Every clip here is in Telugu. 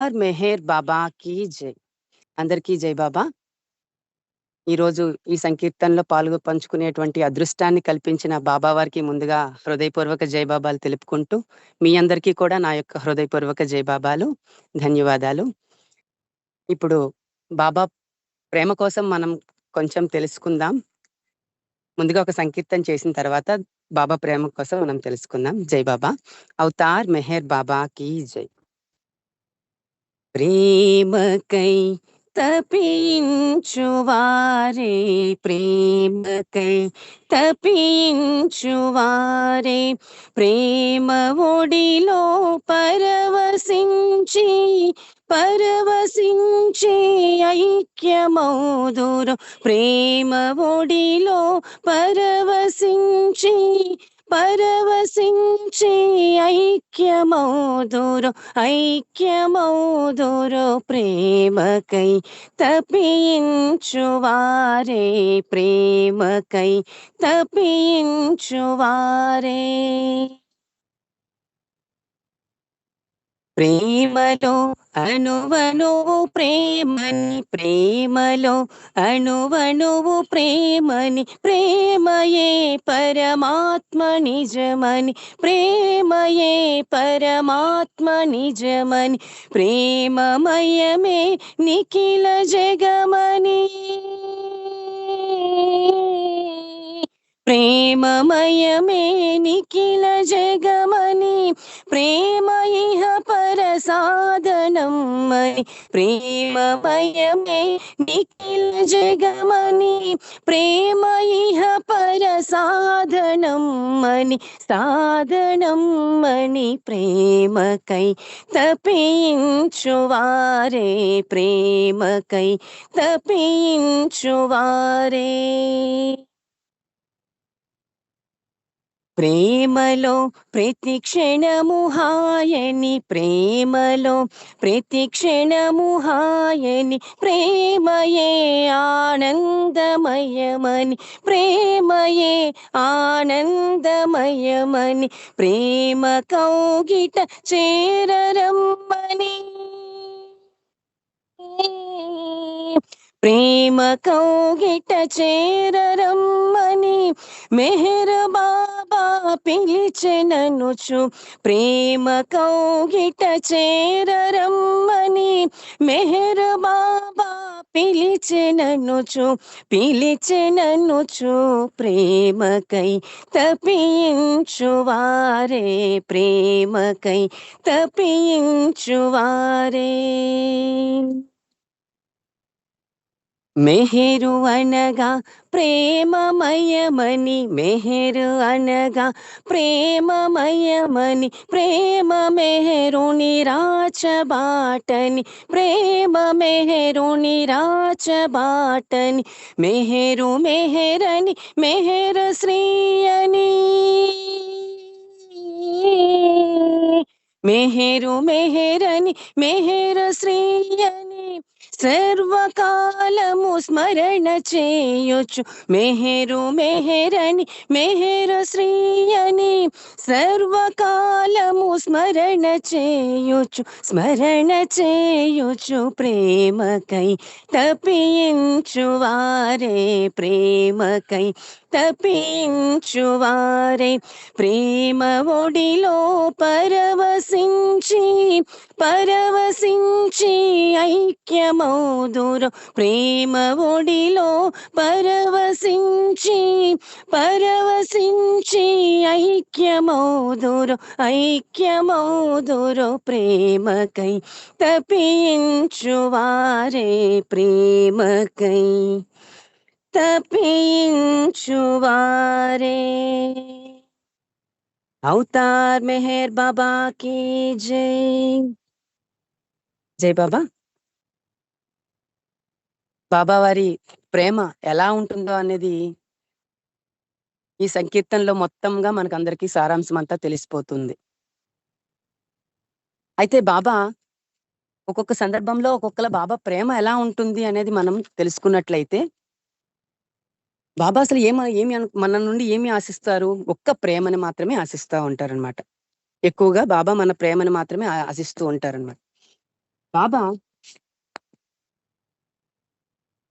సార్ మెహేర్ బాబా బాబాకి జై. అందరికీ జై బాబా. ఈరోజు ఈ సంకీర్తనలో పాల్గొ పంచుకునేటువంటి అదృష్టాన్ని కల్పించిన బాబా వారికి ముందుగా హృదయపూర్వక జై బాబాలు తెలుపుకుంటూ మీ అందరికీ కూడా నా యొక్క హృదయపూర్వక జై బాబాలు. ధన్యవాదాలు. ఇప్పుడు బాబా ప్రేమ కోసం మనం కొంచెం తెలుసుకుందాం. ముందుగా ఒక సంకీర్తన చేసిన తర్వాత బాబా ప్రేమ కోసం మనం తెలుసుకుందాం. జై బాబా. అవతార్ మెహర్ బాబాకి జై. ప్రేమకై తపించువారే ప్రేమకై తపించువారే. ప్రేమ ఒడిలో పరవశించి పరవశించి ఐక్యమౌదురు. ప్రేమ ఒడిలో పరవశించి పరవశించి ఐక్యమౌదురు ఐక్యమౌదురు ప్రేమకై తపించువారే ప్రేమకై తపించువారే ప్రేమలో అణువణువు ప్రేమని ప్రేమలో అణువణువు ప్రేమని ప్రేమయే పరమాత్మ నిజమని ప్రేమయే పరమాత్మ నిజమని ప్రేమమయమే నిఖిల జగమని. ప్రేమమయమే నిఖిల జగమని ప్రేమ ఇహ పర ప్రేమమయమే నిఖిల జగమని ప్రేమ ఇహ పర సాధనం ప్రేమకై తపించువారే ప్రేమకై తపించువారే. ప్రేమలో ప్రతి క్షణము హాయని ప్రేమలో ప్రతి క్షణము హాయని ప్రేమయే ఆనందమయమని ప్రేమయే ఆనందమయమని ప్రేమ కౌగిట చేరరమ్మని. ప్రేమ కౌగిట చేరరమ్మని మెహర్ బాబా పిలిచెననుచు ప్రేమ కౌగిట చేరరమ్మని మెహర్ బాబా పిలిచెననుచు పిలిచెననుచు ప్రేమకై తపించువారే ప్రేమకై తపించువారే మెహరు అనగా ప్రేమమయమని మెహరు అనగా ప్రేమమయమని ప్రేమ మెహరుని రాచబాటని ప్రేమ మెహరుని రాచబాటని మెహరు మెహరని మెహర శ్రీయని. మెహరు మెహరని మెహర శ్రీయని. సర్వకాలము స్మరణ చేయొచ్చు మెహరు మెహరని మెహర శ్రీయని సర్వకాలము స్మరణ చేయొచ్చు స్మరణ చేయొచ్చు ప్రేమకై తపించువారే ప్రేమకై. తపించువారే ప్రేమ ఒడిలో పరవశించి పరవశించి ఐక్యమౌదురు. ప్రేమ ఒడిలో పరవశించి పరవశించి ఐక్యమౌదురు. ఐక్యమౌదురు ప్రేమకై తపించువారే ప్రేమకై. తపించువారే అవతార్ మెహర్ బాబా కి జై. జై బాబా. బాబా వారి ప్రేమ ఎలా ఉంటుందో అనేది ఈ సంకీర్తనలో మొత్తంగా మనకు అందరికీ సారాంశం అంతా తెలిసిపోతుంది. అయితే బాబా ఒక్కొక్క సందర్భంలో ఒక్కొక్కల బాబా ప్రేమ ఎలా ఉంటుంది అనేది మనం తెలుసుకున్నట్లయితే బాబా అసలు ఏమ ఏమి మన నుండి ఏమి ఆశిస్తారు? ఒక్క ప్రేమని మాత్రమే ఆశిస్తూ ఉంటారనమాట ఎక్కువగా బాబా మన ప్రేమను మాత్రమే ఆశిస్తూ ఉంటారనమాట బాబా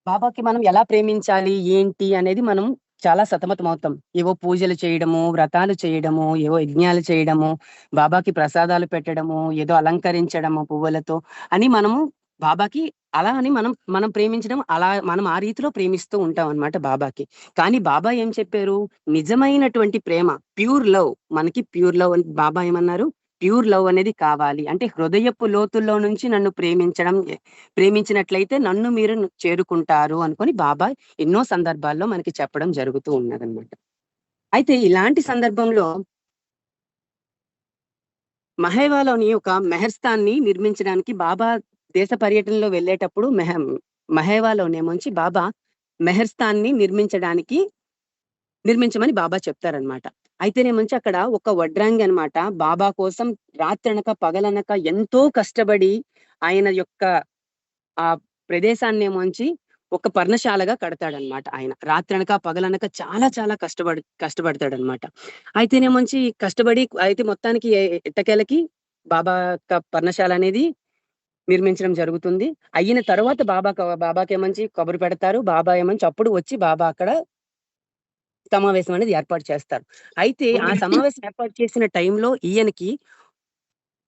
బాబాకి మనం ఎలా ప్రేమించాలి? ఏంటి? అనేది మనం చాలా సతమతం అవుతాం ఏవో పూజలు చేయడము, వ్రతాలు చేయడము, ఏవో యజ్ఞాలు చేయడము, బాబాకి ప్రసాదాలు పెట్టడము, ఏదో అలంకరించడము పువ్వులతో అని మనము బాబాకి అలా అని మనం మనం ప్రేమించడం అలా మనం ఆ రీతిలో ప్రేమిస్తూ ఉంటాం అన్నమాట బాబాకి. కానీ బాబా ఏం చెప్పారు? నిజమైనటువంటి ప్రేమ ప్యూర్ లవ్ మనకి ప్యూర్ లవ్ అని బాబా ఏమన్నారు? ప్యూర్ లవ్ అనేది కావాలి. అంటే హృదయపు లోతుల్లో నుంచి నన్ను ప్రేమించడం ప్రేమించినట్లయితే నన్ను మీరు చేరుకుంటారు అనుకొని బాబా ఎన్నో సందర్భాల్లో మనకి చెప్పడం జరుగుతూ ఉన్నదన్నమాట. అయితే ఇలాంటి సందర్భంలో మహేవాలోని ఒక మెహర్‌స్థాన్‌ని నిర్మించడానికి బాబా దేశ పర్యటనలో వెళ్ళేటప్పుడు మెహం మహేవాలోనేమోంచి బాబా మెహర్‌స్థాన్‌ని నిర్మించడానికి నిర్మించమని బాబా చెప్తారన్నమాట. అయితేనేమోంచి అక్కడ ఒక వడ్రాంగి అన్నమాట బాబా కోసం రాత్రనక, పగలనక ఎంతో కష్టపడి ఆయన యొక్క ఆ ప్రదేశాన్నేమోంచి ఒక పర్ణశాలగా కడతాడన్నమాట ఆయన. రాత్రనక, పగలనక చాలా చాలా కష్టపడి కష్టపడతాడన్నమాట. అయితేనేమోంచి కష్టపడి అయితే మొత్తానికి ఎ ఎట్టకేలకి బాబా యొక్క పర్ణశాల అనేది నిర్మించడం జరుగుతుంది. అయిన తర్వాత బాబాక బాబాకేమోంచి కబురు పెడతారు. బాబా ఏమోంచి అప్పుడు వచ్చి బాబా అక్కడ సమావేశం అనేది ఏర్పాటు చేస్తారు. అయితే ఆ సమావేశం ఏర్పాటు చేసిన టైంలో ఈయనకి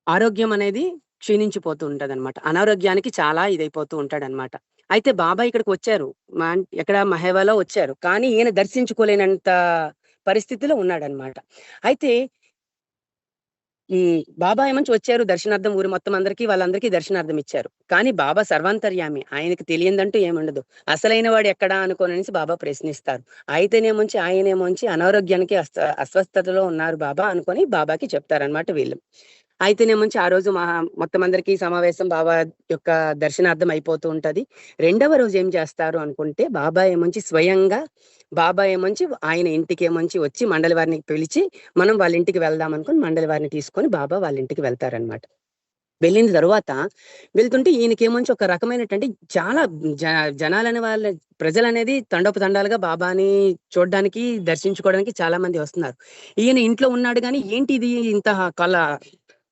ఆరోగ్యం అనేది క్షీణించిపోతూ ఉంటదన్నమాట. అనారోగ్యానికి చాలా ఇదైపోతూ ఉంటాడన్నమాట. అయితే బాబా ఇక్కడికి వచ్చారు. మాన్ ఎక్కడ మహేవాలో వచ్చారు. కానీ ఈయన దర్శించుకోలేనంత పరిస్థితిలో ఉన్నాడన్నమాట. అయితే ఈ బాబా ఏమంచి వచ్చారు దర్శనార్థం ఊరు మొత్తం అందరికీ వాళ్ళందరికీ దర్శనార్థం ఇచ్చారు. కానీ బాబా సర్వాంతర్యామి. ఆయనకి తెలియనిదంటూ ఏముండదు. అసలైన వాడు ఎక్కడ అనుకోననేసి బాబా ప్రశ్నిస్తారు. అయితేనేమోంచి ఆయనేమోంచి అనారోగ్యానికి అస్త అస్వస్థతలో ఉన్నారు బాబా అనుకొని బాబాకి చెప్తారన్నమాట వీళ్ళు. అయితేనేమోంచి ఆ రోజు మా మొత్తం అందరికీ సమావేశం బాబా యొక్క దర్శనార్థం అయిపోతూ ఉంటది. రెండవ రోజు ఏం చేస్తారు అనుకుంటే బాబా ఏమోంచి స్వయంగా బాబా ఏమోంచి ఆయన ఇంటికేమోంచి వచ్చి మండలి వారిని పిలిచి మనం వాళ్ళ ఇంటికి వెళ్దాం అనుకుని మండలి వారిని తీసుకొని బాబా వాళ్ళ ఇంటికి వెళ్తారన్నమాట. వెళ్ళిన తర్వాత వెళ్తుంటే ఈయనకేమోంచి ఒక రకమైనటువంటి చాలా జ జనాలనే వాళ్ళ ప్రజలనేది తండోపతండాలుగా బాబాని చూడడానికి దర్శించుకోవడానికి చాలా మంది వస్తున్నారు. ఈయన ఇంట్లో ఉన్నాడు కానీ ఏంటి ఇది ఇంత కల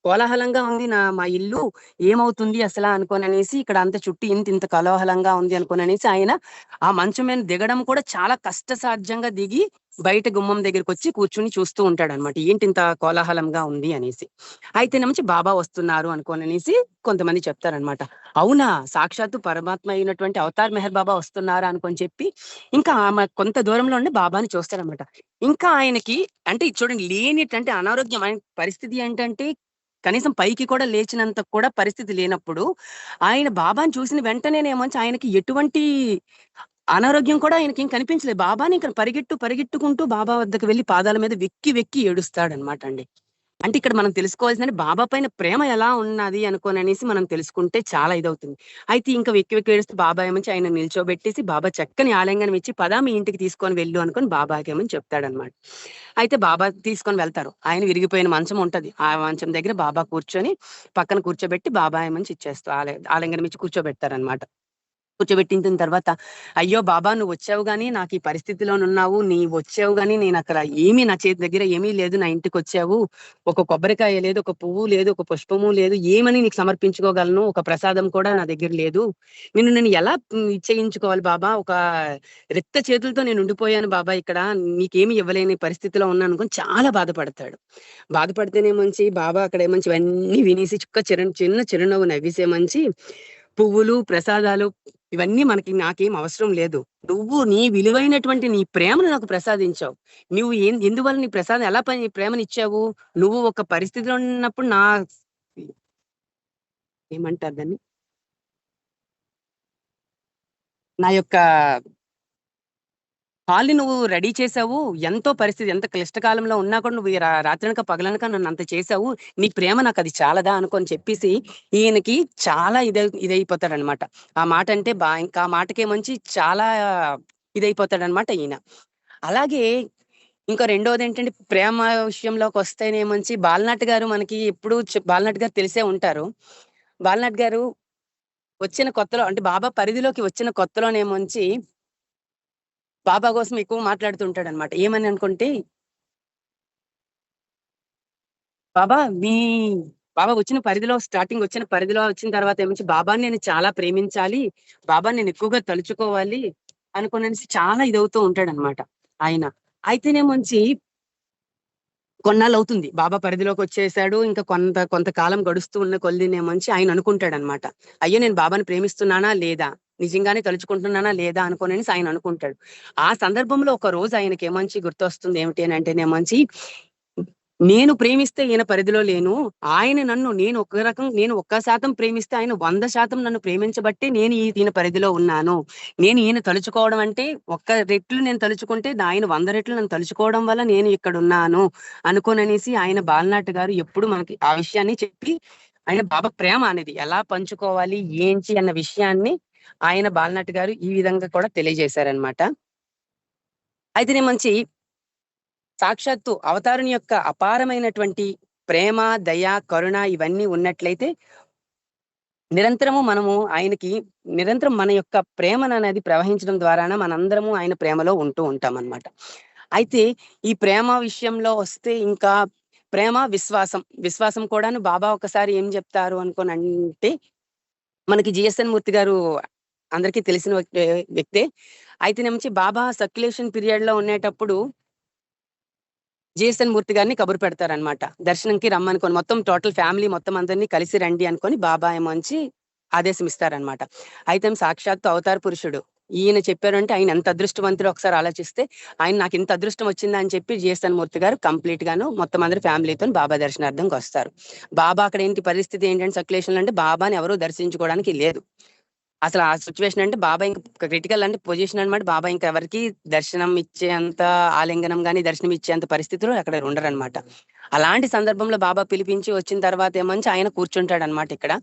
కోలాహలంగా ఉంది నా మా ఇల్లు ఏమవుతుంది అసలా అనుకోననేసి ఇక్కడ అంత చుట్టూ ఇంత ఇంత కోలాహలంగా ఉంది అనుకోననేసి ఆయన ఆ మంచం మీద దిగడం కూడా చాలా కష్టసాధ్యంగా దిగి బయట గుమ్మం దగ్గరికి వచ్చి కూర్చుని చూస్తూ ఉంటాడన్నమాట. ఏంటి ఇంత కోలాహలంగా ఉంది అనేసి. అయితేనేమోంచి బాబా వస్తున్నారు అనుకోననేసి కొంతమంది చెప్తారన్నమాట. అవునా! సాక్షాత్తు పరమాత్మ అయినటువంటి అవతార్ మెహర్ బాబా వస్తున్నారా అనుకొని చెప్పి ఇంకా ఆమె కొంత దూరంలో ఉండి బాబాని చూస్తారనమాట ఇంకా ఆయనకి అంటే చూడండి లేనిటంటే అనారోగ్యం ఆయన పరిస్థితి ఏంటంటే కనీసం పైకి కూడా లేచినంత కూడా పరిస్థితి లేనప్పుడు ఆయన బాబాని చూసిన వెంటనేనేమోంచి ఆయనకి ఎటువంటి అనారోగ్యం కూడా ఆయనకి ఏం కనిపించలేదు. బాబాని ఇంకా పరిగెట్టు పరిగెట్టుకుంటూ బాబా వద్దకు వెళ్ళి పాదాల మీద వెక్కి వెక్కి ఏడుస్తాడనమాట అండి. అంటే ఇక్కడ మనం తెలుసుకోవాల్సింది బాబా పైన ప్రేమ ఎలా ఉన్నది అనుకోననేసి మనం తెలుసుకుంటే చాలా ఇదవుతుంది. అయితే ఇంకా వెక్కి వెక్కి ఏడుస్తూ బాబా ఏమోంచి ఆయన నిల్చోబెట్టేసి బాబా చక్కని ఆలయంగా ఇచ్చి పదా మీ ఇంటికి తీసుకొని వెళ్ళు అనుకోని బాబాకేమోని చెప్తాడనమాట అయితే బాబా తీసుకొని వెళ్తారు. ఆయన విరిగిపోయిన మంచం ఉంటది. ఆ మంచం దగ్గర బాబా కూర్చొని పక్కన కూర్చోబెట్టి బాబా ఏమని ఇచ్చేస్తారు ఆలయ ఆలయంగా ఇచ్చి కూర్చోబెడతారన్నమాట. కూర్చోబెట్టిన తర్వాత అయ్యో బాబా నువ్వు వచ్చావు గానీ నాకు ఈ పరిస్థితిలోనున్నావు. నీవొచ్చావు గానీ అక్కడ ఏమీ నా చేతి దగ్గర ఏమీ లేదు. నా ఇంటికి వచ్చావు ఒక కొబ్బరికాయ లేదు, ఒక పువ్వు లేదు, ఒక పుష్పము లేదు. ఏమని నీకు సమర్పించుకోగలను? ఒక ప్రసాదం కూడా నా దగ్గర లేదు. నిన్ను నేను ఎలా హ్మ్, బాబా? ఒక రెత్త చేతులతో నేను ఉండిపోయాను బాబా ఇక్కడ. నీకేమి ఇవ్వలేని పరిస్థితిలో ఉన్నాను అనుకుని చాలా బాధపడతాడు. బాధపడితేనేమోంచి బాబా అక్కడేమోంచి ఇవన్నీ వినేసి చుక్క చిరు చిన్న చిరునవ్వు నవ్వేసేమోంచి పువ్వులు, ప్రసాదాలు ఇవన్నీ మనకి నాకేం అవసరం లేదు. నువ్వు నీ విలువైనటువంటి నీ ప్రేమను నాకు ప్రసాదించావు. నువ్వు ఎం ఎందువల్ల నీ ప్రసాదం ఎలా పని ప్రేమనిచ్చావు? నువ్వు ఒక పరిస్థితిలో ఉన్నప్పుడు నా ఏమంటారు దాన్ని? నా యొక్క హాల్‌ని నువ్వు రెడీ చేసావు. ఎంతో పరిస్థితి ఎంత క్లిష్టకాలంలో ఉన్నా కూడా నువ్వు ఈ పగలనక రాత్రనక, పగలనక చేసావు. నీ ప్రేమ నాకు అది చాలదా అనుకొని చెప్పేసి ఈయనకి చాలా ఇదై ఇదైపోతాడన్నమాట. ఆ మాట అంటే బా ఇంకా ఆ మాటకే మంచి చాలా ఇదైపోతాడన్నమాట ఈయన. అలాగే ఇంకా రెండోదేంటంటే ప్రేమ విషయంలోకి వస్తేనేమోంచి బాలనాట్ గారు మనకి ఎప్పుడు బాలనాట్ గారు తెలిసే ఉంటారు. బాలనాట్ గారు వచ్చిన కొత్తలో అంటే బాబా పరిధిలోకి వచ్చిన కొత్తలోనేమోంచి బాబా కోసం ఎక్కువ మాట్లాడుతుంటాడు అనమాట ఏమని అనుకుంటే బాబా మీ బాబా వచ్చిన పరిధిలో స్టార్టింగ్ వచ్చిన పరిధిలో వచ్చిన తర్వాత ఏమించి బాబాని నేను చాలా ప్రేమించాలి బాబాని నేను ఎక్కువగా తలుచుకోవాలి అనుకునేసి చాలా ఇదవుతూ ఉంటాడనమాట ఆయన. అయితేనేమొంచి కొన్నాళ్ళు అవుతుంది బాబా పరిధిలోకి వచ్చేసాడు. ఇంకా కొంత కొంతకాలం గడుస్తూ ఉన్న కొలిదినేమొంచి ఆయన అనుకుంటాడు అనమాట అయ్యో నేను బాబాని ప్రేమిస్తున్నానా? లేదా? నిజంగానే తలుచుకుంటున్నానా లేదా అనుకోనని ఆయన అనుకుంటాడు. ఆ సందర్భంలో ఒక రోజు ఆయనకి ఏమంచి గుర్తొస్తుంది ఏమిటి అని అంటేనేమంచి నేను ప్రేమిస్తే ఈయన పరిధిలో లేను ఆయన నన్ను నేను ఒక రకం నేను ఒక్క శాతం ప్రేమిస్తే ఆయన వంద శాతం నన్ను ప్రేమించబట్టి నేను ఈ ఈయన పరిధిలో ఉన్నాను. నేను ఈయన తలుచుకోవడం అంటే ఒక్క రెట్లు నేను తలుచుకుంటే ఆయన వంద రెట్లు నన్ను తలుచుకోవడం వల్ల నేను ఇక్కడ ఉన్నాను అనుకోననేసి ఆయన బాలనాట్ గారు ఎప్పుడు మనకి ఆ విషయాన్ని చెప్పి ఆయన బాబా ప్రేమ అనేది ఎలా పంచుకోవాలి ఏంటి అన్న విషయాన్ని ఆయన బాలనాటి గారు ఈ విధంగా కూడా తెలియజేశారనమాట అయితే మంచి సాక్షాత్తు అవతారుని యొక్క అపారమైనటువంటి ప్రేమ దయ కరుణ ఇవన్నీ ఉన్నట్లయితే నిరంతరము మనము ఆయనకి నిరంతరం మన యొక్క ప్రేమను అనేది ప్రవహించడం ద్వారానే మనందరము ఆయన ప్రేమలో ఉంటూ ఉంటాం అన్నమాట అయితే ఈ ప్రేమ విషయంలో వస్తే ఇంకా ప్రేమ విశ్వాసం విశ్వాసం కూడాను బాబా ఒకసారి ఏం చెప్తారు అనుకోని అంటే మనకి జిఎస్ఎన్ మూర్తి గారు అందరికీ తెలిసిన వ్యక్తే వ్యక్తే. అయితే నుంచి బాబా సర్క్యులేషన్ పీరియడ్లో ఉండేటప్పుడు జేసన్ మూర్తి గారిని కబురు పెడతారనమాట దర్శనంకి రమ్మనుకొని మొత్తం టోటల్ ఫ్యామిలీ మొత్తం అందరినీ కలిసి రండి అనుకొని బాబా ఏమోంచి ఆదేశం ఇస్తారనమాట అయితే సాక్షాత్తు అవతార పురుషుడు. ఈయన చెప్పారంటే ఆయన ఎంత అదృష్టవంతుడు ఒకసారి ఆలోచిస్తే ఆయన నాకు ఇంత అదృష్టం వచ్చిందా అని చెప్పి జేసన్ మూర్తి గారు కంప్లీట్ గాను మొత్తం అందరి ఫ్యామిలీతో బాబా దర్శనార్థంకి వస్తారు. బాబా అక్కడ ఏంటి పరిస్థితి ఏంటంటే సర్క్యులేషన్ అంటే బాబాని ఎవరు దర్శించుకోవడానికి లేదు. అసలు ఆ సిచ్యువేషన్ అంటే బాబా ఇంకా క్రిటికల్ అంటే పొజిషన్ అనమాట బాబా ఇంకా ఎవరికి దర్శనం ఇచ్చేంత ఆలింగనం గానీ దర్శనం ఇచ్చేంత పరిస్థితులు అక్కడ ఉండరు అనమాట అలాంటి సందర్భంలో బాబా పిలిపించి వచ్చిన తర్వాత ఏమంచి ఆయన కూర్చుంటాడు అనమాట ఇక్కడ.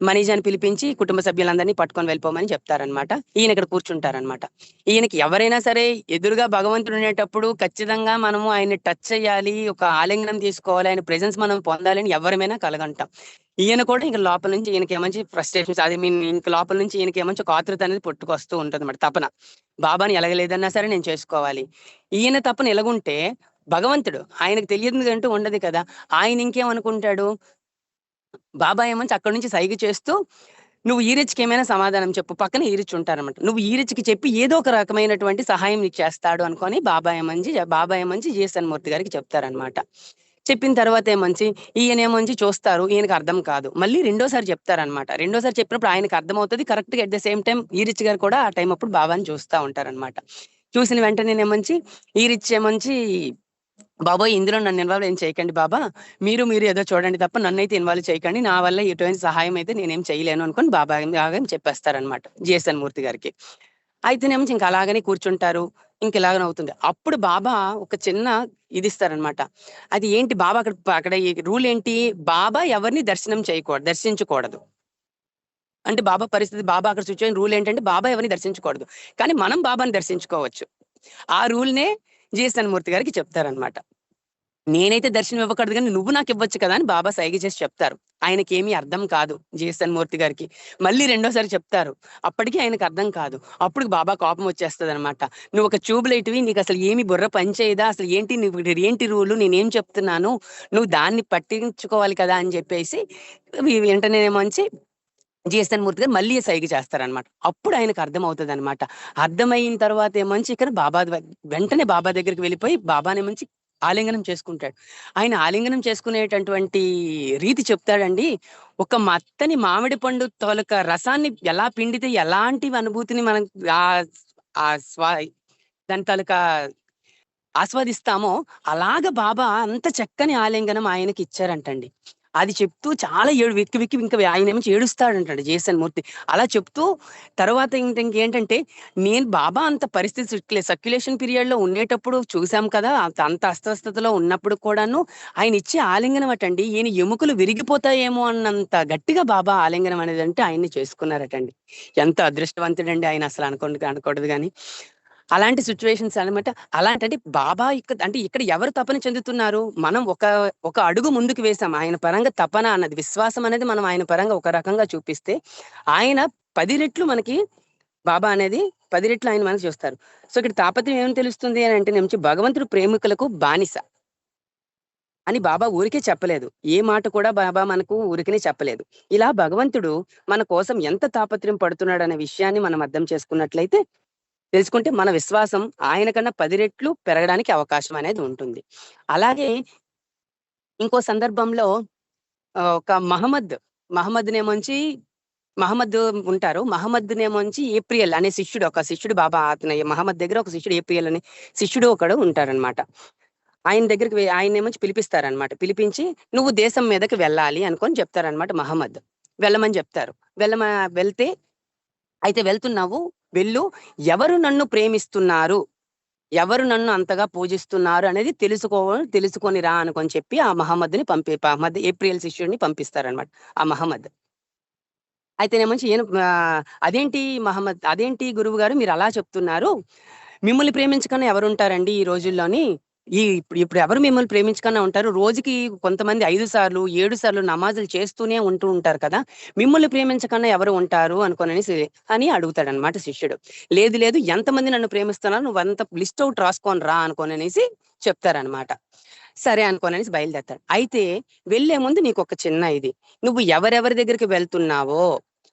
మనీజాని పిలిపించి కుటుంబ సభ్యులందరినీ పట్టుకొని వెళ్ళిపోమని చెప్తారనమాట ఈయన ఇక్కడ కూర్చుంటారనమాట ఈయనకి ఎవరైనా సరే ఎదురుగా భగవంతుడు ఉండేటప్పుడు ఖచ్చితంగా మనము ఆయన టచ్ చేయాలి ఒక ఆలింగనం తీసుకోవాలి ఆయన ప్రెజెన్స్ మనం పొందాలని ఎవరిమైనా కలగంటాం. ఈయన కూడా ఇంకా లోపల నుంచి ఈయనకి ఏమంచి ఫ్రస్ట్రేషన్స్ అది మీన్ ఇంక లోపల నుంచి ఈయనకి ఏమంచి ఒక ఆతృత అనేది పుట్టుకొస్తూ ఉంటుంది అనమాట తపన. బాబాని ఎలగలేదన్నా సరే నేను చేసుకోవాలి. ఈయన తపన ఎలాగుంటే భగవంతుడు. ఆయనకు తెలియదు అంటూ ఉండదు కదా. ఆయన ఇంకేమనుకుంటాడు? బాబా ఏమంచి అక్కడి నుంచి సైగ చేస్తూ నువ్వు ఈరచ్కి ఏమైనా సమాధానం చెప్పు. పక్కన ఈరిచ్ ఉంటారనమాట నువ్వు ఈరచ్కి చెప్పి ఏదో ఒక రకమైనటువంటి సహాయం నీకు చేస్తాడు అనుకొని బాబా ఏమంచి బాబా ఏమంచి జీసన్ మూర్తి గారికి చెప్తారనమాట చెప్పిన తర్వాత ఏమంచి ఈయన ఏమంచి చూస్తారు. ఈయనకి అర్థం కాదు. మళ్ళీ రెండోసారి చెప్తారనమాట రెండోసారి చెప్పినప్పుడు ఆయనకు అర్థం అవుతుంది కరెక్ట్గా అట్ ద సేమ్ టైం ఈ గారు కూడా ఆ టైం అప్పుడు బాబాని చూస్తా ఉంటారనమాట చూసిన వెంటనే ఏమంచి ఈరిచ్ ఏమంచి బాబా ఇందులో నన్ను ఇన్వాల్వ్ ఏం చేయకండి బాబా. మీరు మీరు ఏదో చూడండి తప్ప నన్ను అయితే ఇన్వాల్వ్ చేయకండి. నా వల్ల ఎటువంటి సహాయం అయితే నేనేం చేయలేను అనుకుని బాబా బాగా చెప్పేస్తారనమాట జేసన్ మూర్తి గారికి. అయితేనేమో ఇంకా అలాగనే కూర్చుంటారు. ఇంక ఇలాగనవుతుంది అప్పుడు బాబా ఒక చిన్న ఇది ఇస్తారనమాట అది ఏంటి బాబా అక్కడ అక్కడ ఈ రూల్ ఏంటి? బాబా ఎవరిని దర్శనం చేయకూడదు దర్శించకూడదు. అంటే బాబా పరిస్థితి బాబా అక్కడ సిచ్యువేషన్ రూల్ ఏంటంటే బాబా ఎవరిని దర్శించకూడదు. కానీ మనం బాబాని దర్శించుకోవచ్చు. ఆ రూల్ నే జీఎస్ఎన్ మూర్తి గారికి చెప్తారనమాట నేనైతే దర్శనం ఇవ్వకూడదు కానీ నువ్వు నాకు ఇవ్వచ్చు కదా అని బాబా సైగ చేసి చెప్తారు. ఆయనకి ఏమీ అర్థం కాదు జీఎస్ఎన్ మూర్తి గారికి. మళ్ళీ రెండోసారి చెప్తారు. అప్పటికి ఆయనకు అర్థం కాదు. అప్పుడు బాబా కోపం వచ్చేస్తుంది అనమాట నువ్వు ఒక ట్యూబ్లైట్వి నీకు అసలు ఏమి బుర్ర పనిచేయదా అసలు ఏంటి నువ్వు ఏంటి రూలు? నేనేం చెప్తున్నాను? నువ్వు దాన్ని పట్టించుకోవాలి కదా అని చెప్పేసి వెంటనే మంచి జిఎస్ఎన్ మూర్తి గారు మళ్ళీ సైగ చేస్తారనమాట అప్పుడు ఆయనకు అర్థమవుతుంది అనమాట అర్థమైన తర్వాత ఏమంచి ఇక్కడ బాబా వెంటనే బాబా దగ్గరికి వెళ్ళిపోయి బాబాని మంచి ఆలింగనం చేసుకుంటాడు. ఆయన ఆలింగనం చేసుకునేటటువంటి రీతి చెప్తాడండి ఒక మత్తని మామిడి పండు తొలక రసాన్ని ఎలా పిండితే ఎలాంటి అనుభూతిని మనం ఆ ఆ స్వా దాని తాలూక ఆస్వాదిస్తామో అలాగ బాబా అంత చక్కని ఆలింగనం ఆయనకి ఇచ్చారంటండి. అది చెప్తూ చాలా ఏడు విక్కి విక్కి ఇంకా ఆయన ఏమో ఏడుస్తాడంటాడు జేసన్ మూర్తి. అలా చెప్తూ తర్వాత ఇంకేంటంటే నేను బాబా అంత పరిస్థితి సర్క్యులేషన్ పీరియడ్లో ఉండేటప్పుడు చూసాం కదా అంత అస్వస్థతలో ఉన్నప్పుడు కూడాను ఆయన ఇచ్చే ఆలింగనం అటండి ఈయన ఎముకలు విరిగిపోతాయేమో అన్నంత గట్టిగా బాబా ఆలింగనం అనేది అంటే ఆయన్ని చేసుకున్నారటండి. ఎంత అదృష్టవంతుడండి ఆయన అసలు అనుకోండి అనకూడదు కానీ అలాంటి సిచ్యువేషన్స్ అనమాట అలాంటి బాబా ఇక్కడ అంటే ఇక్కడ ఎవరు తపన చెందుతున్నారు? మనం ఒక ఒక అడుగు ముందుకు వేసాం. ఆయన పరంగా తపన అన్నది విశ్వాసం అనేది మనం ఆయన పరంగా ఒక రకంగా చూపిస్తే ఆయన పది రెట్లు మనకి బాబా అనేది పది రెట్లు ఆయన మనకి చూస్తారు. సో ఇక్కడ తాపత్రం ఏమని తెలుస్తుంది అని అంటే నుంచి భగవంతుడు ప్రేమికులకు బానిస అని బాబా ఊరికే చెప్పలేదు. ఏ మాట కూడా బాబా మనకు ఊరికనే చెప్పలేదు. ఇలా భగవంతుడు మన కోసం ఎంత తాపత్రయం పడుతున్నాడు అనే విషయాన్ని మనం అర్థం చేసుకున్నట్లయితే తెలుసుకుంటే మన విశ్వాసం ఆయన కన్నా పది రెట్లు పెరగడానికి అవకాశం అనేది ఉంటుంది. అలాగే ఇంకో సందర్భంలో ఒక మహమ్మద్ మహమ్మద్ నేమొంచి మహమ్మద్ ఉంటారు. మహమ్మద్ నేమొంచి ఏప్రియల్ అనే శిష్యుడు ఒక శిష్యుడు బాబా అతను మహమ్మద్ దగ్గర ఒక శిష్యుడు ఏప్రియల్ అనే శిష్యుడు ఒకడు ఉంటారనమాట ఆయన దగ్గరికి ఆయన ఏమొచ్చి పిలిపిస్తారనమాట పిలిపించి నువ్వు దేశం మీదకి వెళ్ళాలి అనుకొని చెప్తారనమాట మహమ్మద్. వెళ్ళమని చెప్తారు. వెళ్ళమ వెళ్తే అయితే వెళ్తున్నావు వెళ్ళు ఎవరు నన్ను ప్రేమిస్తున్నారు? ఎవరు నన్ను అంతగా పూజిస్తున్నారు అనేది తెలుసుకో తెలుసుకొని రా అనుకొని చెప్పి ఆ మహమ్మద్ని పంపి మహమ్మద్ ఏప్రిల్ శిష్యుడిని పంపిస్తారనమాట ఆ మహమ్మద్. అయితేనేమంచి ఈయన ఆ, అదేంటి మహమ్మద్ అదేంటి గురువు గారు మీరు అలా చెప్తున్నారు? మిమ్మల్ని ప్రేమించకుండా ఎవరు ఉంటారండి ఈ రోజుల్లోని? ఈ ఇప్పుడు ఇప్పుడు ఎవరు మిమ్మల్ని ప్రేమించకుండా ఉంటారు? రోజుకి కొంతమంది ఐదు సార్లు ఏడు సార్లు నమాజులు చేస్తూనే ఉంటూ ఉంటారు కదా? మిమ్మల్ని ప్రేమించకన్నా ఎవరు ఉంటారు అనుకోనని అని అడుగుతాడనమాట శిష్యుడు. లేదు లేదు ఎంతమంది నన్ను ప్రేమిస్తున్నారు నువ్వు అంత లిస్ట్ అవుట్ రాసుకొని రా అనుకోననేసి చెప్తారనమాట సరే అనుకోననేసి బయలుదేరతాడు. అయితే వెళ్ళే ముందు నీకు ఒక చిన్న ఇది. నువ్వు ఎవరెవరి దగ్గరికి వెళ్తున్నావో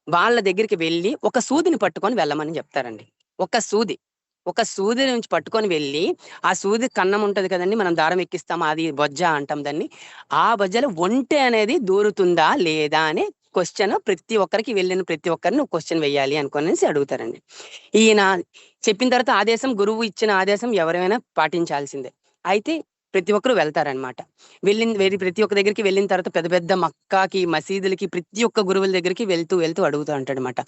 వాళ్ళ దగ్గరికి వెళ్ళి ఒక సూదిని పట్టుకొని వెళ్ళమని చెప్తారండి. ఒక సూది. ఒక సూది నుంచి పట్టుకొని వెళ్ళి ఆ సూది కన్నం ఉంటుంది కదండి మనం దారం ఎక్కిస్తాం అది బొజ్జ అంటాం దాన్ని. ఆ బొజ్జలో ఒంటె అనేది దూరుతుందా లేదా అనే క్వశ్చన్ ప్రతి ఒక్కరికి వెళ్ళిన ప్రతి ఒక్కరిని క్వశ్చన్ వేయాలి అనుకునేసి అడుగుతారండి. ఈయన చెప్పిన తర్వాత ఆదేశం గురువు ఇచ్చిన ఆదేశం ఎవరైనా పాటించాల్సిందే. అయితే ప్రతి ఒక్కరు వెళ్తారనమాట వెళ్ళిన వెళ్ళి ప్రతి ఒక్క దగ్గరికి వెళ్ళిన తర్వాత పెద్ద పెద్ద మక్కాకి మసీదులకి ప్రతి ఒక్క గురువుల దగ్గరికి వెళ్తూ వెళ్తూ అడుగుతూ ఉంటాడనమాట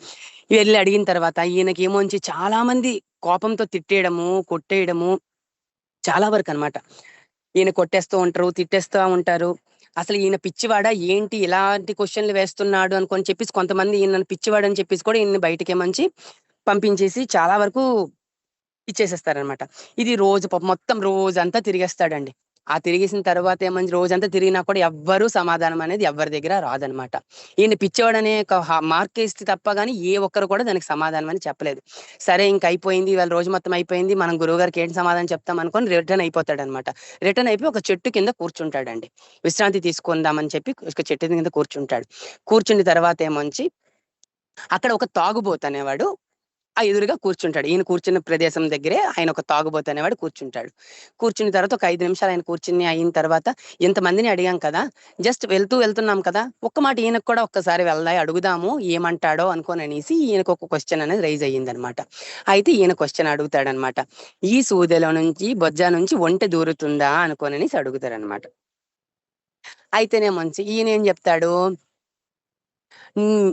వెళ్ళి అడిగిన తర్వాత ఈయనకి ఏమోంచి చాలా మంది కోపంతో తిట్టేయడము కొట్టేయడము చాలా వరకు అన్నమాట. ఈయన కొట్టేస్తూ ఉంటారు తిట్టేస్తూ ఉంటారు. అసలు ఈయన పిచ్చివాడా? ఏంటి? ఇలాంటి క్వశ్చన్లు వేస్తున్నాడు అనుకొని చెప్పేసి కొంతమంది ఈయన పిచ్చివాడు అని చెప్పేసి కూడా ఈయన బయటికి ఏమంచి పంపించేసి చాలా వరకు ఇచ్చేసేస్తారనమాట. ఇది రోజు మొత్తం రోజంతా తిరిగేస్తాడండి. ఆ తిరిగేసిన తర్వాత ఏమని రోజంతా తిరిగినా కూడా ఎవ్వరూ సమాధానం అనేది ఎవరి దగ్గర రాదనమాట. ఈయన పిచ్చోడు అనే ఒక మార్క్ వేస్తే తప్ప కానీ ఏ ఒక్కరు కూడా దానికి సమాధానం అని చెప్పలేదు. సరే ఇంక అయిపోయింది ఇవాళ రోజు మొత్తం అయిపోయింది మనం గురువు గారికి ఏంటి సమాధానం చెప్తాం అనుకొని రిటర్న్ అయిపోతాడు అనమాట రిటర్న్ అయిపోయి ఒక చెట్టు కింద కూర్చుంటాడండి. విశ్రాంతి తీసుకుందామని చెప్పి ఒక చెట్టు కింద కూర్చుంటాడు. కూర్చున్న తర్వాత ఏమొంచి అక్కడ ఒక తాగుబోతు అనేవాడు ఆ ఎదురుగా కూర్చుంటాడు. ఈయన కూర్చున్న ప్రదేశం దగ్గరే ఆయన ఒక తాగుబోతు అనేవాడు కూర్చుంటాడు. కూర్చున్న తర్వాత ఒక ఐదు నిమిషాలు ఆయన కూర్చుని అయిన తర్వాత ఇంతమందిని అడిగాం కదా జస్ట్ వెళ్తూ వెళ్తున్నాం కదా ఒక్క మాట ఈయనకు కూడా ఒక్కసారి వెళ్దాయి అడుగుదాము ఏమంటాడో అనుకోని అనేసి ఈయనకు ఒక క్వశ్చన్ అనేది రైజ్ అయ్యిందనమాట. అయితే ఈయన క్వశ్చన్ అడుగుతాడనమాట. ఈ సూదెలో నుంచి బొజ్జా నుంచి ఒంటె దూరుతుందా అనుకోననేసి అడుగుతాడనమాట అయితేనే మంచి ఈయన ఏం చెప్తాడు?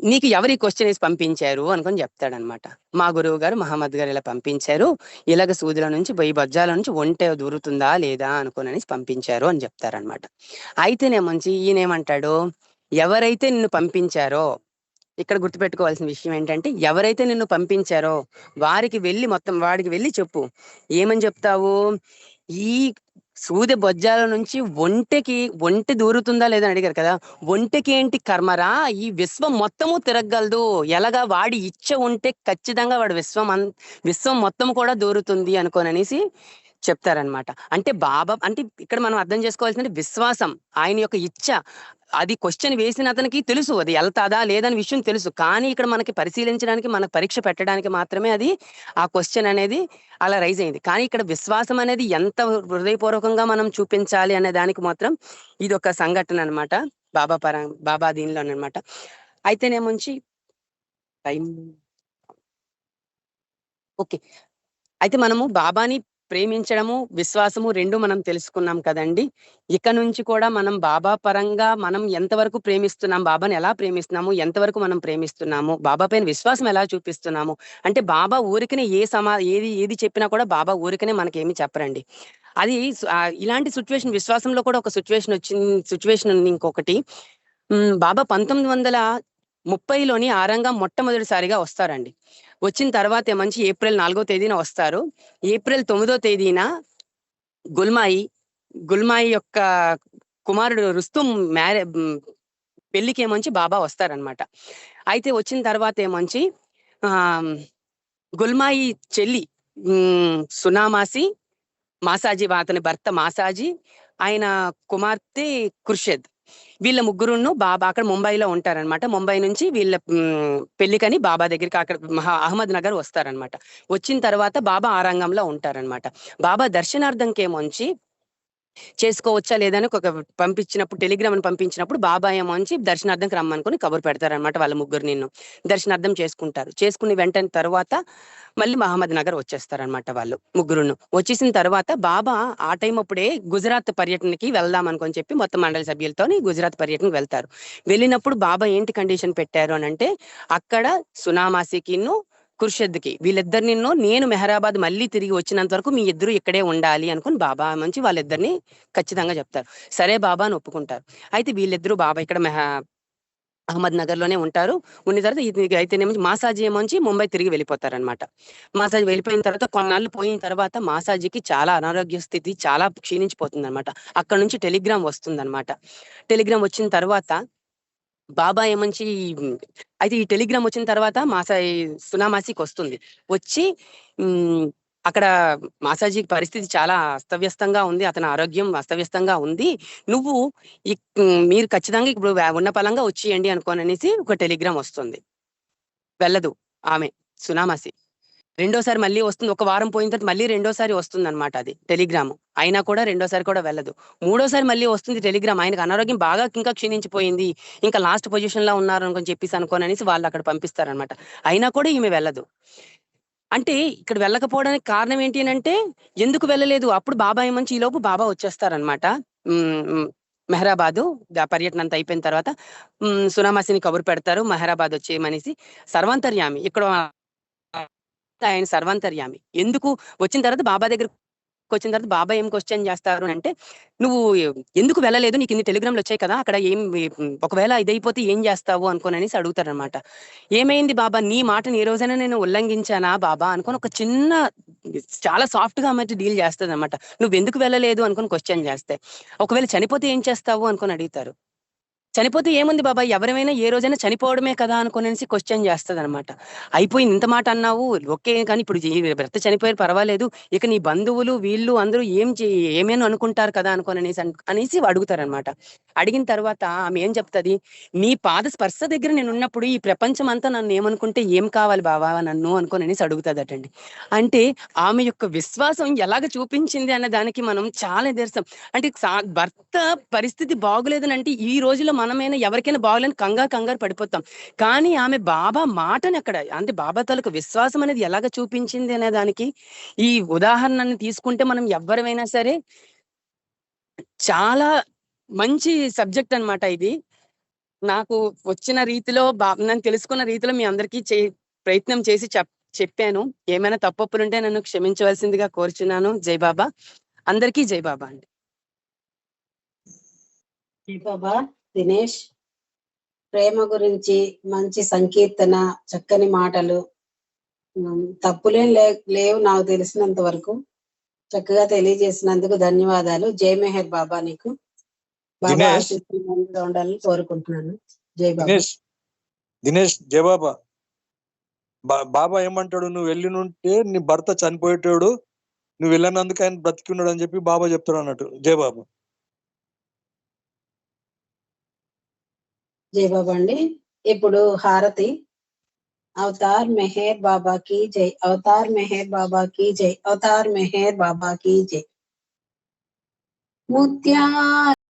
నీకు ఎవరి క్వశ్చన్ వేసి పంపించారు అనుకొని చెప్తాడనమాట. మా గురువు గారు మహమ్మద్ గారు ఇలా పంపించారు. ఇలాగ సూదుల నుంచి బొయ్యి బజ్జాల నుంచి ఒంటె దూరుతుందా లేదా అనుకోని అనేసి పంపించారు అని చెప్తారనమాట. అయితేనే మంచి ఈయన ఏమంటాడు? ఎవరైతే నిన్ను పంపించారో ఇక్కడ గుర్తుపెట్టుకోవాల్సిన విషయం ఏంటంటే ఎవరైతే నిన్ను పంపించారో వారికి వెళ్ళి మొత్తం వాడికి వెళ్ళి చెప్పు. ఏమని చెప్తావు? ఈ సూది బొజ్జాల నుంచి ఒంటెకి ఒంటె దూరుతుందా లేదని అడిగారు కదా. ఒంటెకి ఏంటి కర్మరా? ఈ విశ్వం మొత్తము తిరగగలదు. ఎలాగా వాడి ఇచ్చ ఉంటే ఖచ్చితంగా వాడు విశ్వం విశ్వం మొత్తం కూడా దూరుతుంది అనుకోననేసి చెప్తారనమాట. అంటే బాబా అంటే ఇక్కడ మనం అర్థం చేసుకోవాల్సింది విశ్వాసం ఆయన యొక్క ఇచ్చ. అది క్వశ్చన్ వేసిన అతనికి తెలుసు అది వెళ్తాదా లేదని విషయం తెలుసు. కానీ ఇక్కడ మనకి పరిశీలించడానికి మనకు పరీక్ష పెట్టడానికి మాత్రమే అది ఆ క్వశ్చన్ అనేది అలా రైజ్ అయింది. కానీ ఇక్కడ విశ్వాసం అనేది ఎంత హృదయపూర్వకంగా మనం చూపించాలి అనే దానికి మాత్రం ఇది ఒక సంఘటన అన్నమాట. బాబా పరా బాబా దీనిలో అనమాట అయితేనేముంచి టైం. ఓకే. అయితే మనము బాబాని ప్రేమించడము విశ్వాసము రెండు మనం తెలుసుకున్నాం కదండి. ఇక నుంచి కూడా మనం బాబా పరంగా మనం ఎంతవరకు ప్రేమిస్తున్నాం బాబాని ఎలా ప్రేమిస్తున్నాము ఎంతవరకు మనం ప్రేమిస్తున్నాము బాబా పైన విశ్వాసం ఎలా చూపిస్తున్నాము అంటే బాబా ఊరికనే ఏ సమా ఏది ఏది చెప్పినా కూడా బాబా ఊరికనే మనకేమి చెప్పరండి. అది ఇలాంటి సిచ్యువేషన్ విశ్వాసంలో కూడా ఒక సిచ్యువేషన్ వచ్చింది సిచ్యువేషన్ ఉంది ఇంకొకటి. బాబా పంతొమ్మిది వందల ముప్పైలోని ఆరంగా మొట్టమొదటిసారిగా వస్తారండి. వచ్చిన తర్వాత మంచి ఏప్రిల్ నాలుగో తేదీన వస్తారు. ఏప్రిల్ తొమ్మిదో తేదీన గుల్మాయి గుల్మాయి యొక్క కుమారుడు రుస్తుం మ్యారే పెళ్ళికి ఏమొంచి బాబా వస్తారనమాట అయితే వచ్చిన తర్వాత ఏమొంచి ఆ గుల్మాయి చెల్లి సునామాసి మాసాజీ అతని భర్త మాసాజీ ఆయన కుమార్తె కుర్షద్. వీళ్ళ ముగ్గురును బాబా అక్కడ ముంబైలో ఉంటారనమాట ముంబై నుంచి వీళ్ళ పెళ్ళికని బాబా దగ్గరికి అక్కడ అహ్మద్ నగర్ వస్తారనమాట వచ్చిన తర్వాత బాబా ఆ రంగంలో ఉంటారనమాట బాబా దర్శనార్థంకేమొంచి చేసుకోవచ్చా లేదని ఒక పంపించినప్పుడు టెలిగ్రామ్ పంపించినప్పుడు బాబాయ్ ఏమోంచి దర్శనార్థంకి రమ్మనుకొని కబురు పెడతారనమాట వాళ్ళ ముగ్గురు నిన్ను. దర్శనార్థం చేసుకుంటారు. చేసుకుని వెంటనే తర్వాత మళ్ళీ మహమ్మద్ నగర్ వచ్చేస్తారనమాట వాళ్ళు ముగ్గురును. వచ్చేసిన తర్వాత బాబా ఆ టైం అప్పుడే గుజరాత్ పర్యటనకి వెళ్దాం అనుకొని చెప్పి మొత్తం మండలి సభ్యులతో గుజరాత్ పర్యటనకి వెళ్తారు. వెళ్ళినప్పుడు బాబా ఏంటి కండిషన్ పెట్టారు అని అంటే అక్కడ సునామాసికిను కుర్షద్కి వీళ్ళిద్దరిని నేను మెహరాబాద్ మళ్ళీ తిరిగి వచ్చినంత వరకు మీ ఇద్దరు ఇక్కడే ఉండాలి అనుకుని బాబా మంచి వాళ్ళిద్దరిని ఖచ్చితంగా చెప్తారు. సరే బాబా అని ఒప్పుకుంటారు. అయితే వీళ్ళిద్దరూ బాబా ఇక్కడ మెహ అహ్మద్ నగర్లోనే ఉంటారు. ఉన్న తర్వాత అయితే అయితేనేమో మాసాజీ ఏమోంచి ముంబై తిరిగి వెళ్ళిపోతారనమాట మాసాజ్ వెళ్ళిపోయిన తర్వాత కొన్నాళ్ళు పోయిన తర్వాత మాసాజీకి చాలా అనారోగ్య స్థితి చాలా క్షీణించిపోతుంది అనమాట అక్కడ నుంచి టెలిగ్రామ్ వస్తుంది టెలిగ్రామ్ వచ్చిన తర్వాత బాబా ఏమంచి అయితే ఈ టెలిగ్రామ్ వచ్చిన తర్వాత మాసా సునామాసికి వస్తుంది. వచ్చి అక్కడ మాసాజీ పరిస్థితి చాలా అస్తవ్యస్తంగా ఉంది. అతని ఆరోగ్యం అస్తవ్యస్తంగా ఉంది. నువ్వు ఈ మీరు ఖచ్చితంగా ఇప్పుడు ఉన్న పలంగా వచ్చేయండి అనుకోననేసి ఒక టెలిగ్రామ్ వస్తుంది. వెళ్ళదు ఆమె సునామాసి. రెండోసారి మళ్ళీ వస్తుంది. ఒక వారం పోయిన తర్వాత మళ్ళీ రెండోసారి వస్తుంది అనమాట అది టెలిగ్రామ్. అయినా కూడా రెండోసారి కూడా వెళ్ళదు. మూడోసారి మళ్ళీ వస్తుంది టెలిగ్రామ్. ఆయనకు అనారోగ్యం బాగా ఇంకా క్షీణించిపోయింది. ఇంకా లాస్ట్ పొజిషన్లో ఉన్నారు అనుకొని చెప్పేసి అనుకోననేసి వాళ్ళు అక్కడ పంపిస్తారనమాట అయినా కూడా ఈమె వెళ్ళదు. అంటే ఇక్కడ వెళ్ళకపోవడానికి కారణం ఏంటి అని అంటే ఎందుకు వెళ్ళలేదు? అప్పుడు బాబా ఏమంచి ఈ లోపు బాబా వచ్చేస్తారనమాట మెహరాబాదు పర్యటన అంతా అయిపోయిన తర్వాత. సునామాసిని కబురు పెడతారు. మెహరాబాద్ వచ్చేయమనేసి. సర్వాంతర్యామి. ఇక్కడ ఆయన సర్వాంతర్యామి. ఎందుకు? వచ్చిన తర్వాత బాబా దగ్గర వచ్చిన తర్వాత బాబా ఏం క్వశ్చన్ చేస్తారు అంటే నువ్వు ఎందుకు వెళ్ళలేదు? నీకు ఇన్ని టెలిగ్రామ్లు వచ్చాయి కదా అక్కడ ఏం ఒకవేళ ఇదైపోతే ఏం చేస్తావు? అనుకోననేసి అడుగుతారనమాట ఏమైంది బాబా? నీ మాటని ఏ రోజైనా నేను ఉల్లంఘించానా బాబా? అనుకొని ఒక చిన్న చాలా సాఫ్ట్గా మధ్య డీల్ చేస్తుంది అనమాట నువ్వు ఎందుకు వెళ్ళలేదు? అనుకుని క్వశ్చన్ చేస్తే. ఒకవేళ చనిపోతే ఏం చేస్తావు? అనుకొని అడుగుతారు. చనిపోతే ఏముంది బాబా? ఎవరైనా ఏ రోజైనా చనిపోవడమే కదా అనుకునేసి క్వశ్చన్ చేస్తుంది అనమాట అయిపోయింది ఇంత మాట అన్నావు ఓకే కానీ ఇప్పుడు భర్త చనిపోయారు పర్వాలేదు. ఇక నీ బంధువులు వీళ్ళు అందరూ ఏం చే ఏమేనో అనుకుంటారు కదా అనుకోననేసి అనేసి అడుగుతారనమాట అడిగిన తర్వాత ఆమె ఏం చెప్తుంది? నీ పాద స్పర్శ దగ్గర నేను ఉన్నప్పుడు ఈ ప్రపంచం అంతా నన్ను ఏమనుకుంటే ఏం కావాలి బావా నన్ను? అనుకోననేసి అడుగుతుందటండి. అంటే ఆమె యొక్క విశ్వాసం ఎలాగ చూపించింది అన్న దానికి మనం చాలా నిదర్శనం. అంటే భర్త పరిస్థితి బాగులేదని అంటే ఈ రోజుల్లో మనమైనా ఎవరికైనా బాగోలేని కంగారు కంగారు పడిపోతాం. కానీ ఆమె బాబా మాటని అక్కడ అంటే బాబా తాలూకు విశ్వాసం అనేది ఎలాగ చూపించింది అనే దానికి? ఈ ఉదాహరణని తీసుకుంటే మనం ఎవరివైనా సరే చాలా మంచి సబ్జెక్ట్ అన్నమాట ఇది. నాకు వచ్చిన రీతిలో బా నేను తెలుసుకున్న రీతిలో మీ అందరికీ చే ప్రయత్నం చేసి చెప్ చెప్పాను. ఏమైనా తప్పప్పులుంటే నన్ను క్షమించవలసిందిగా కోరుచున్నాను. జై బాబా. అందరికీ జై బాబా అండి. బాబా. దినేష్ ప్రేమ గురించి మంచి సంకీర్తన చక్కని మాటలు తప్పులేం లేవు నాకు తెలిసినంత వరకు. చక్కగా తెలియజేసినందుకు ధన్యవాదాలు. జై మెహర్ బాబా నీకు. బాబా. ఆశీస్సులు ఉండాలని కోరుకుంటున్నాను. జై బాబా. దినేష్. దినేష్ జయబాబా బా- బాబా ఏమంటాడు? నువ్వు వెళ్ళినుంటే నీ భర్త చనిపోయేటాడు నువ్వు వెళ్ళినందుకు ఆయన బ్రతికున్నాడు అని చెప్పి బాబా చెప్తాడు అన్నట్టు. జయబాబా జై బాబా. జయబాబు అండి ఇప్పుడు హారతి అవతార్ మెహర్ బాబా కి జై అవతార్ మెహర్ బాబా కి జై అవతార్ మెహర్ బాబా కి జై ముత్యా